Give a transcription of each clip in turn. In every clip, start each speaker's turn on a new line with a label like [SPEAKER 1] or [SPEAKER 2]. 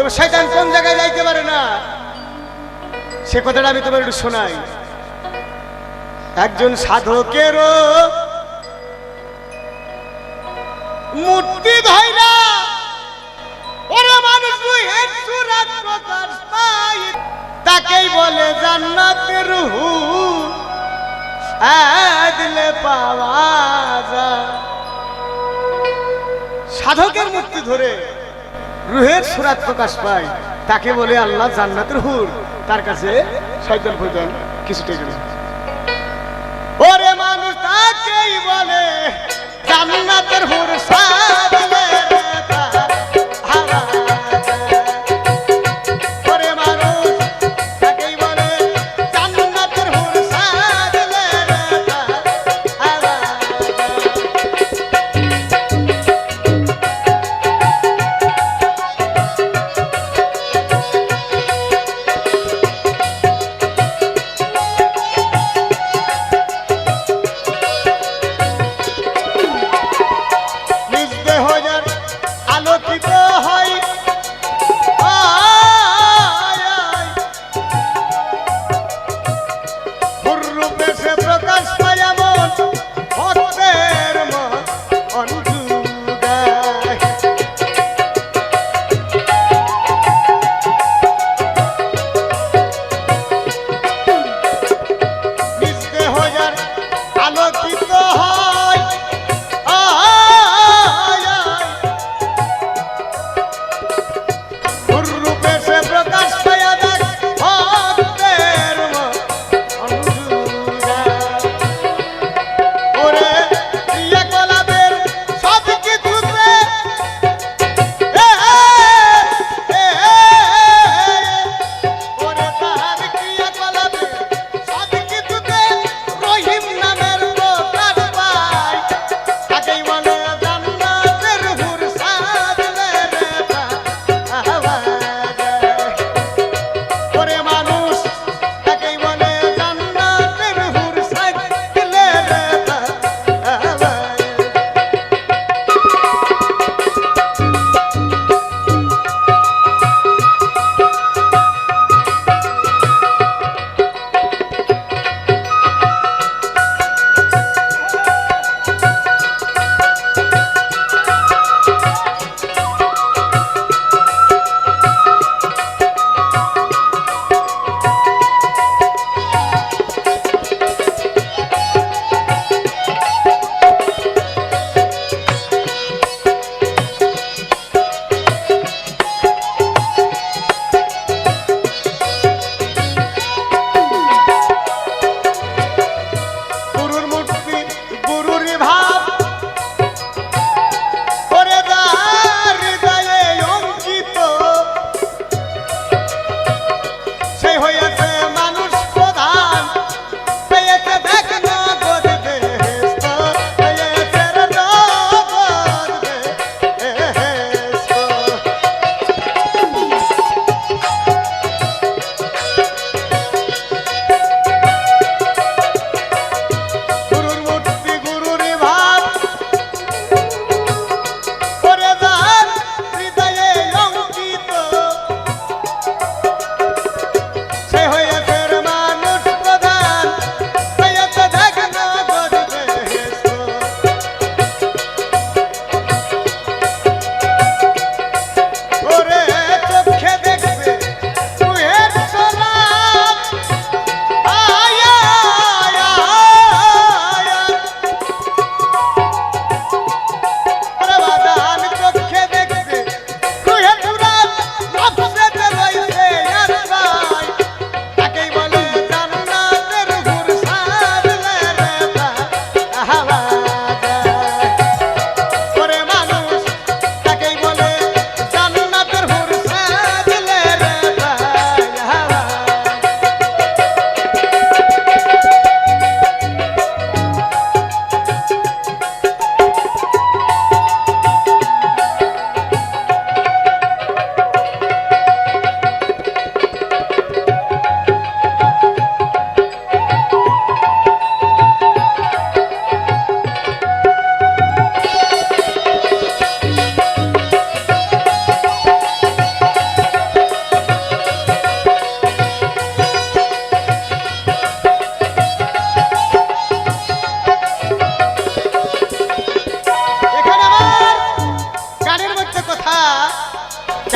[SPEAKER 1] তবে শয়তান কোন জায়গায় যাইতে পারে না? সে কথাটা আমি তোমার একটু শোনাই। একজন সাধকেরও মূর্তি ধইরা ওরে মানুষ প্রকাশ পায়। তাকেই বলে জান্নাতের রুহু। দিলে পাওয়া যায়। সাধকের মুক্তি ধরে রুহের সুরাত প্রকাশ পায়। তাকে বলে আল্লাহ জান্নাতের হুর। তার কাছে শয়তান ফয়তান কিছু টেকে না। ওরে মানুষ তাকেই বলে, জান্নাতের হুর সাধলে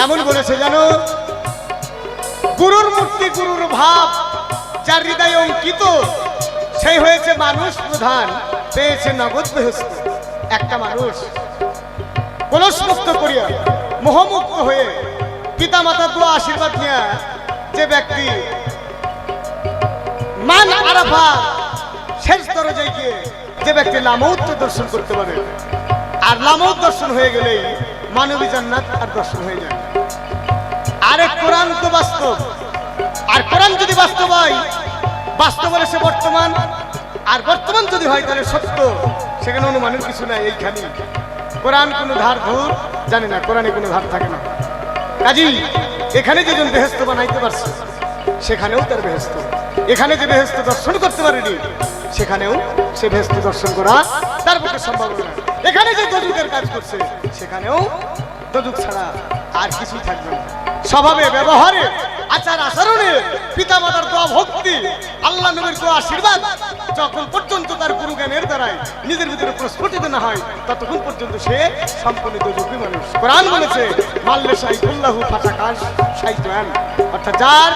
[SPEAKER 1] কেমন বলেছে জানো? গুরুর মূর্তি, গুরুর ভাব, যার হৃদয় অঙ্কিত, সেই হয়েছে মানুষ প্রধান, পেয়েছে নগদ একটা মানুষ কলসমুক্ত করিয়া, মোহমুক্ত হয়ে পিতা মাতার দোয়া আশীর্বাদ নিয়ে যে ব্যক্তি মান আরাফা, শেষ দরজায় গিয়ে যে ব্যক্তি লামৌত দর্শন করতে পারে, আর লামৌত দর্শন হয়ে গেলেই মানবী জান্নাত আর দর্শন হয়ে যায় আরে কোরআন তো বাস্তব। আর কোরআন যদি বাস্তব হয়, বাস্তব হলে সে বর্তমান, আর বর্তমান যদি হয় তাহলে সত্য। সেখানে অনুমানের কিছু নাই, এইখানে। কোরআন কোনো ধার ধুর, জানি না, কোরআনে কোনো ধার থাকে না। কাজী এখানে যেজন বেহেস্ত বানাইতে পারছে, সেখানেও তার বেহেস্ত এখানে যে বেহেস্ত দর্শন করতে পারেনি, সেখানেও সে বেহেস্ত দর্শন করা তার পক্ষে সম্ভব না এখানে যে দজুকের কাজ করছে, সেখানেও দজুক ছাড়া আর কিছুই থাকবে না। স্বভাবে, ব্যবহারে, আচার আচরণে পিতা মাতার দোয়া ভক্তি, আল্লাহ নবীর দোয়া আশীর্বাদ, যখন পর্যন্ত তার গুরু জ্ঞানের দ্বারাই নিজের ভিতরে প্রস্ফুটিত না হয়, ততক্ষণ পর্যন্ত সে সম্পূর্ণ দোজকি মানুষ। কোরআন বলেছে, মাল্লে সাই কুল্লাহু ফাটাকাশ সাইতান অর্থাৎ যার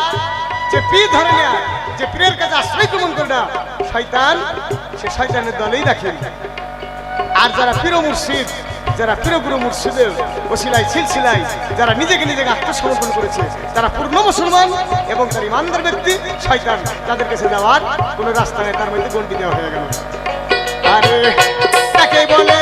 [SPEAKER 1] যে পি ধরে নেয়, যে পীরের কাছে আশ্রয় গ্রহণ করে না শয়তান, সে শয়তানের দলেই রাখেন আর যারা পীর মুর্শিদ যারা পীর গুরু মুর্শিদের ওসিলাই সিলসিলাই যারা নিজেকে নিজেকে আত্মসমর্পণ করেছে, তারা পূর্ণ মুসলমান এবং তার ইমানদার ব্যক্তি শয়তান তাদের কাছে যাওয়ার কোনো রাস্তা নেই, তার মধ্যে গন্ডি দেওয়া হয়ে গেল। আরে, তাকে বলে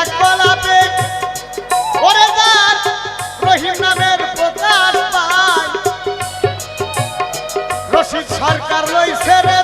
[SPEAKER 1] সাধকের ক্রিয়াকলাপে ওরে যার রহিম নামের রশিদ সরকার লইছে রে